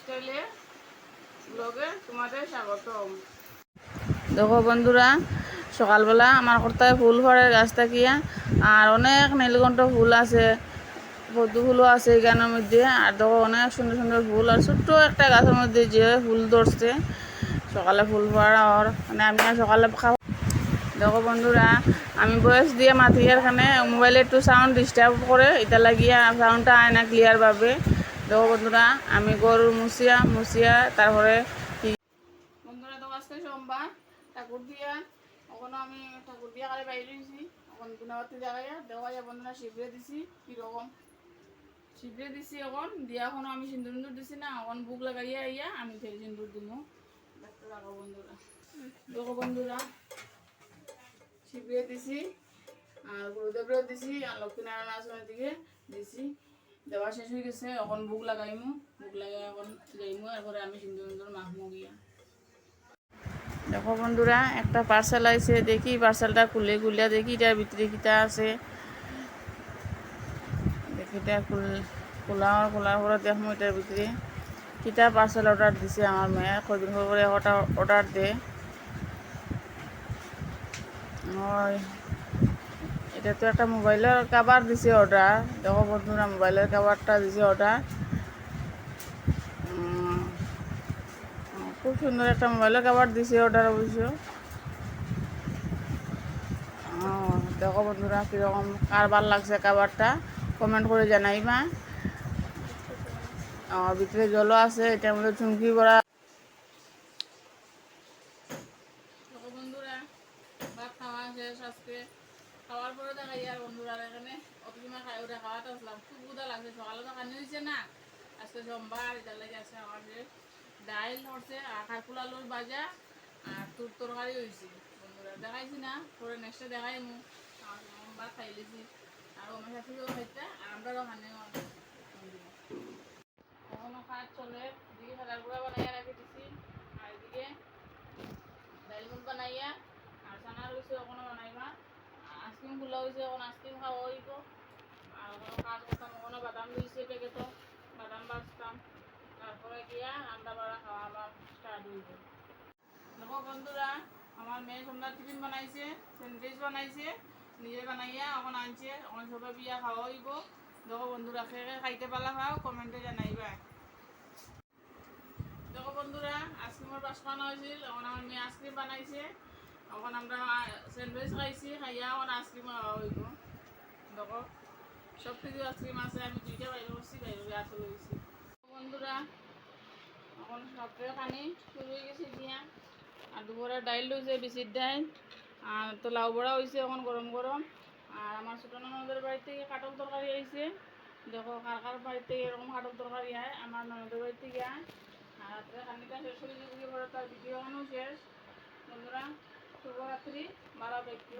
স্টাইলে ব্লগে তোমাদের স্বাগতম। দেখো বন্ধুরা, সকালবেলা আমার কর্তায় ফুল ফলের গাছ থাকিয়া আর অনেক নীলকণ্ঠ ফুল আছে পদ্ম ফুলও আছে এই গানের মধ্যে, আর দেখো অনেক সুন্দর সুন্দর ফুল, আর ছোট্ট একটা গাছের মধ্যে যে ফুল ধরছে, সকালে ফুল পড়া ওর মানে আমি সকালে খাওয়া দেখো বন্ধুরা, আমি বয়স দিয়ে মাতি এখানে মোবাইলে একটু সাউন্ড ডিস্টার্ব করে, এটা লাগিয়া সাউন্ডটা আয় না ক্লিয়ারভাবে দেখো বন্ধুরা, আমি গরুর মুছিয়া মুছিয়া তারপরে বন্ধুরা তো আজকে সোমবার, ঠাকুর দিয়া ওখানে আমি ঠাকুর দিয়া কালে বাইরে দিয়েছি এখন গুণাবতী জায়গায় দেখা যায় বন্ধুরা শিবরে দিছি, কীরকম? শিবরে দিছি এখন, দিয়া এখনও আমি সিন্দুর মিন্দুর দিছি না, এখন বুক লাগাইয়া আইয়া আমি ফের সিন্দুর দিব দেখতে লাগো বন্ধুরা। দেখো বন্ধুরা, শিবরে দিছি, আর গুরুদেবরেও দিছি, আর লক্ষ্মীনারায়ণ আশ্রমের দিকে দিছি। দেওয়া শেষ হয়ে গেছে, এখন বুক লাগাইমু, বুক লাগাই এখন যাইমু, এরপরে আমি সিন্দুর মিন্দুর মাখমু গিয়া। দেখো বন্ধুরা, একটা পার্সেল আইছে, দেখি পার্সেলটা খুলে খুলে দেখি, এটার ভিতরে কিটা আছে। দেখি এটা খুল খোলার পরে দেখব এটার ভিতরে কিটা পার্সেল অর্ডার দিছে আমার মেয়ে। কদিন করে অর্ডার অর্ডার দে। এটা তো একটা মোবাইলের কাভার দিছে অর্ডার দেখো বন্ধুরা, মোবাইলের কাভারটা দিছে অর্ডার খুব সুন্দর একটা মোবাইলের কাভার দিছে অর্ডার অবশ্য। দেখো বন্ধুরা, কীরকম কার ভালো লাগছে কাভারটা কমেন্ট করে জানাইবা। ভিতরে জলও আছে, এটার মধ্যে চুমকি আজকে। খাওয়ার পরে দেখাই আর বন্ধুরা এখানে অতিমা খাই ওটা খাওয়াতে আসলাম খুব গুদা লাগছে, সকালে তো খানি হয়েছে না। আজকে সোমবার, এটার লাগে আছে আমাদের ডাইল হচ্ছে আর কাকুল আলুর ভাজা, আর তোর তরকারি হয়েছে। বন্ধুরা দেখাইছি না, পরে নেক্সটে দেখাই মু। ভাত খাই লিছি। আর আমার শাশুড়িও খাইতে, আর আমরাও খানে এখনও কাজ চলে এদিকে সাদার গুঁড়া বানাইয়া রাখি দিছি আর এদিকে ডাইল মুখ বানাইয়া আর চানা রয়েছে ওখানে বানাইবা আইসক্রিম খোলা হয়েছে এখন আইসক্রিম খাওয়া হইব। আর ওখানে কাজ করতাম ওখানে বাদাম দিয়েছে প্যাকেটও বাদাম বাজতাম। তারপরে গিয়া রান্না বাড়া খাওয়া আবার স্টার্ট হইব। দেখো বন্ধুরা, আমার মেয়ে সন্ধ্যার টিফিন বানাইছে স্যান্ডউইচ বানাইছে, নিজে বানাইয়া এখন আনছে, এখন সবাই বিয়া খাওয়া হইব। দেখো বন্ধুরা খেয়ে খাইতে পালা খাও কমেন্টে জানাইবা। দেখো বন্ধুরা, আইসক্রিমের বাস খাওয়ানো হয়েছিল এখন আমার মেয়ে আইসক্রিম বানাইছে। এখন আমরা স্যান্ডউইচ খাইছি, খাইয়া এখন আইসক্রিম খাওয়া হইব। দেখো সব কিছু আইসক্রিম আছে, আমি দুইটা বাইরে করছি বাইরে আসলে হয়েছি বন্ধুরা, এখন সবটাই পানি শুরু হয়ে গেছে দিয়া আর দুপুরে ডাইল হয়েছে বিচির ডাইল। আর তো লাউ বড়া হয়েছে এখন গরম গরম। আর আমার ছোটো ননদের বাড়ি থেকে কাটল তরকারি আইছে। দেখো, কার কার বাড়ি থেকে এরকম কাটল তরকারি হয় আমার ননদের বাড়ি থেকে আর রাত্রে খানিটা শেষ দিয়ে পরে তার ভিডিও এখনও শেষ। বন্ধুরা মারা থাকো